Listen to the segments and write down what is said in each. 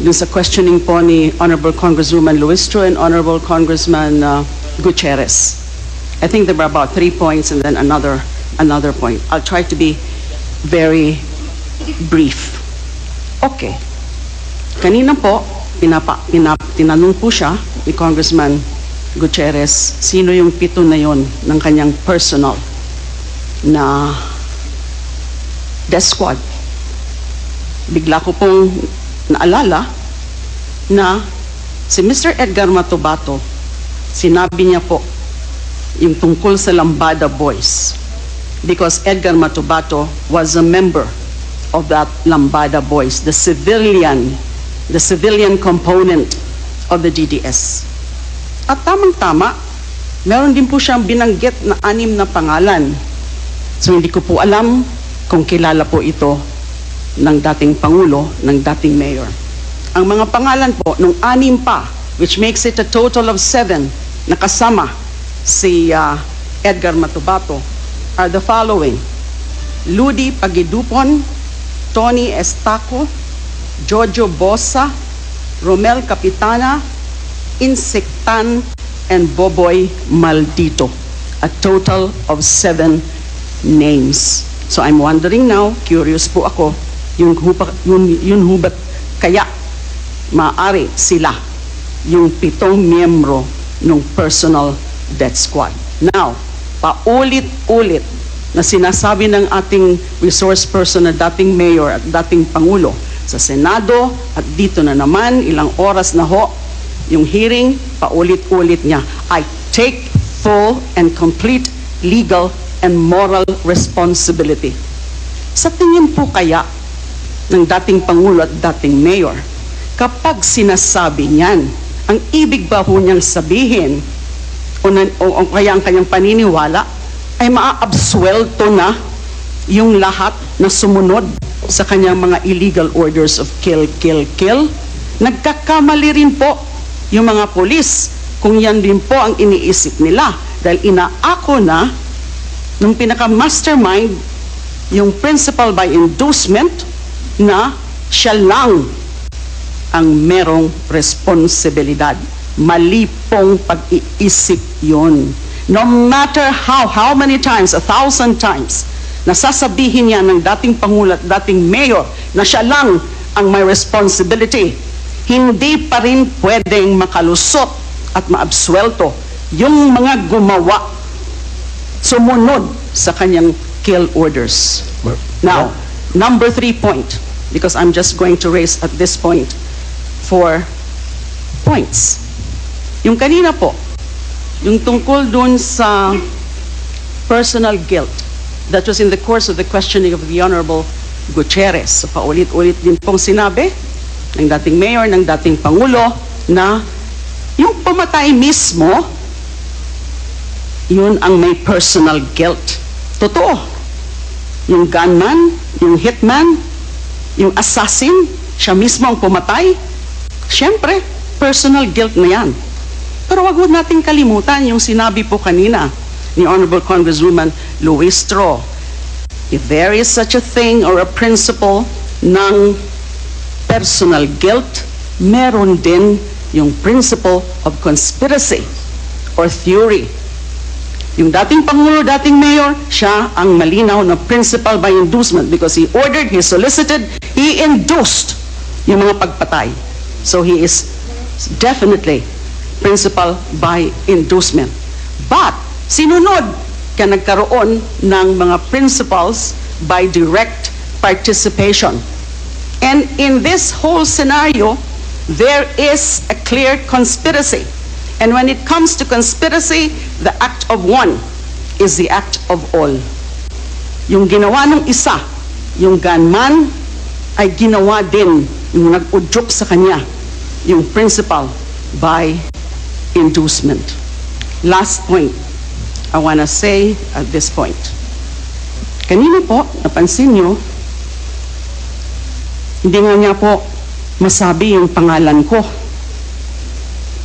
dun sa questioning po ni Honorable Congresswoman Luistro and Honorable Congressman uh, Gutierrez. I think there were about three points and then another, another point. I'll try to be very brief. Okay. Kanina po, pinapa, pinap, tinanong po siya ni Congressman Gutierrez, sino yung pito na yon ng kanyang personal na death squad. Bigla ko pong naalala na si Mr. Edgar Matubato, sinabi niya po yung tungkol sa Lambada Boys because Edgar Matubato was a member of that Lambada Boys, the civilian, the civilian component of the GDS. At tamang-tama, meron din po siyang binanggit na anim na pangalan. So hindi ko po alam kung kilala po ito ng dating Pangulo, ng dating Mayor. Ang mga pangalan po, nung anim pa, which makes it a total of seven, nakasama si ah, Edgar Matubato, are the following. Ludi Pagidupon, Tony Estaco, Jojo Bosa, Romel Capitana, Insectan, and Boboy Maldito. A total of seven names. So I'm wondering now, curious po ako, yung, huba, yun, yun hubat kaya maari sila yung pitong miyembro ng personal death squad. Now, paulit-ulit na sinasabi ng ating resource person na dating mayor at dating pangulo sa Senado at dito na naman, ilang oras na ho, yung hearing, paulit-ulit niya, I take full and complete legal and moral responsibility. Sa tingin po kaya ng dating Pangulo at dating Mayor, kapag sinasabi niyan, ang ibig ba ho niyang sabihin o, na, o, o kaya ang kanyang paniniwala ay maaabsuelto na yung lahat na sumunod sa kanyang mga illegal orders of kill, kill, kill? Nagkakamali rin po yung mga polis kung yan din po ang iniisip nila dahil inaako na nung pinaka-mastermind yung principal by inducement na siya lang ang merong responsibilidad. Mali pong pag-iisip yon. No matter how, how many times, a thousand times, nasasabihin niya ng dating Pangulo at dating Mayor na siya lang ang may responsibility, hindi pa rin pwedeng makalusot at maabsuelto yung mga gumawa sumunod sa kanyang kill orders. Now, number three point, because I'm just going to raise at this point four points. Yung kanina po, yung tungkol dun sa personal guilt, that was in the course of the questioning of the Honorable Gutierrez. So paulit-ulit din pong sinabi ng dating mayor, ng dating pangulo, na yung pumatay mismo, yun ang may personal guilt. Totoo. Yung gunman, yung hitman, yung assassin, siya mismo ang pumatay. Siyempre, personal guilt na yan. Pero wag mo nating kalimutan yung sinabi po kanina ni Honorable Congresswoman Luistro. If there is such a thing or a principle ng personal guilt, meron din yung principle of conspiracy or theory. Yung dating Pangulo, dating Mayor, siya ang malinaw na principal by inducement because he ordered, he solicited, he induced yung mga pagpatay. So he is definitely principal by inducement. But, sinunod ka nagkaroon ng mga principals by direct participation. And in this whole scenario, there is a clear conspiracy. And when it comes to conspiracy, the act of one is the act of all. Yung ginawa ng isa, yung gunman, ay ginawa din yung nag-udyok sa kanya, yung principal by inducement. Last point I want to say at this point. Kanina po, napansin nyo, hindi nga niya po masabi yung pangalan ko.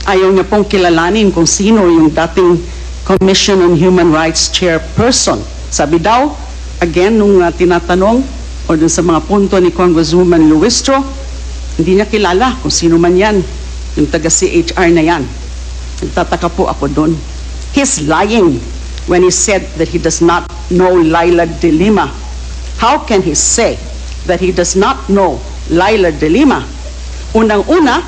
Ayaw niya pong kilalanin kung sino yung dating Commission on Human Rights Chairperson. Sabi daw, again, nung uh, tinatanong o dun sa mga punto ni Congresswoman Luistro, Hindi niya kilala kung sino man yan, yung taga-CHR na yan. Nagtataka po ako doon. He's lying when he said that he does not know Laila de Lima. How can he say that he does not know Laila de Lima? Unang-una,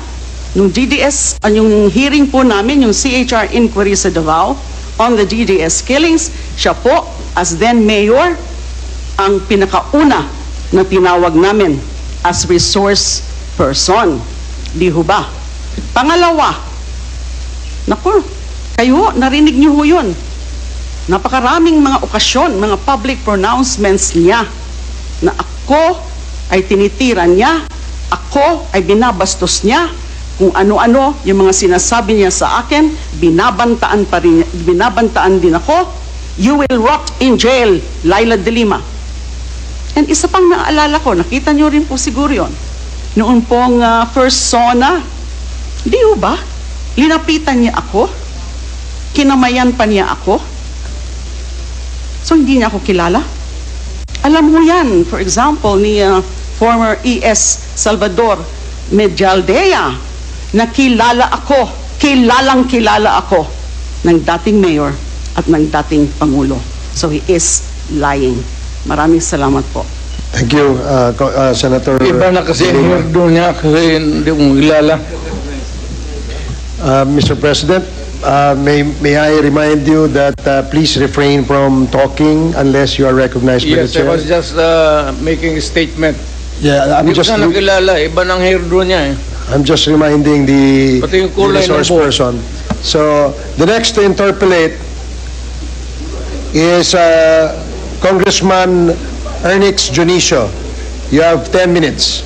nung GDS, yung hearing po namin, yung CHR inquiry sa Davao on the GDS killings, siya po, as then mayor, ang pinakauna na tinawag namin as resource person. Di ho ba? Pangalawa, naku, kayo, narinig niyo ho yun. Napakaraming mga okasyon, mga public pronouncements niya na ako ay tinitira niya, ako ay binabastos niya, kung ano-ano yung mga sinasabi niya sa akin, binabantaan pa rin, binabantaan din ako, you will rot in jail, Laila de Lima. And isa pang naalala ko, nakita niyo rin po siguro yun, noon pong ah, first SONA, di ba? Linapitan niya ako, kinamayan pa niya ako, so hindi niya ako kilala. Alam mo yan, for example, ni ah, former ES Salvador Medialdea, na kilala ako, kilalang kilala ako ng dating mayor at ng dating pangulo. So he is lying. Maraming salamat po. Thank you, uh, uh, Senator. Iba na kasi doon niya kasi hindi mo kilala. Uh, Mr. President, uh, may, may I remind you that uh, please refrain from talking unless you are recognized by the Yes, I chair. was just uh, making a statement. Yeah, I'm Hindi ko just, na nakilala, iba ng hair doon niya eh. I'm just reminding the Pati yung the kulay ng resource buhok. person. So, the next to interpolate is uh, Congressman Ernix Junicio. You have 10 minutes.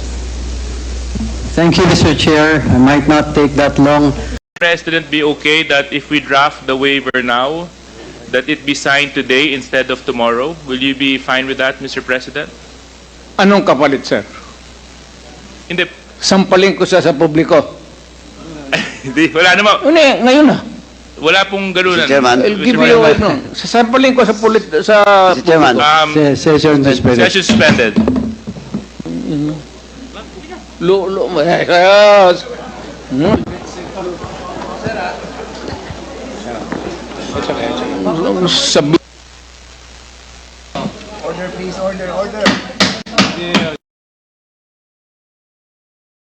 Thank you, Mr. Chair. I might not take that long. President be okay that if we draft the waiver now, that it be signed today instead of tomorrow? Will you be fine with that, Mr. President? Anong kapalit, sir? Hindi, Sampalin ko siya sa publiko. hindi, wala naman, Ano ngayon na. wala pong ganunan. Mr. Chairman. I'll give you, ano, sasampalin ko sa pulit, sa Mr. Chairman, publiko. Um, se- session suspended. Session suspended. Lu, lu, eh, kaya, hmm? Sabi,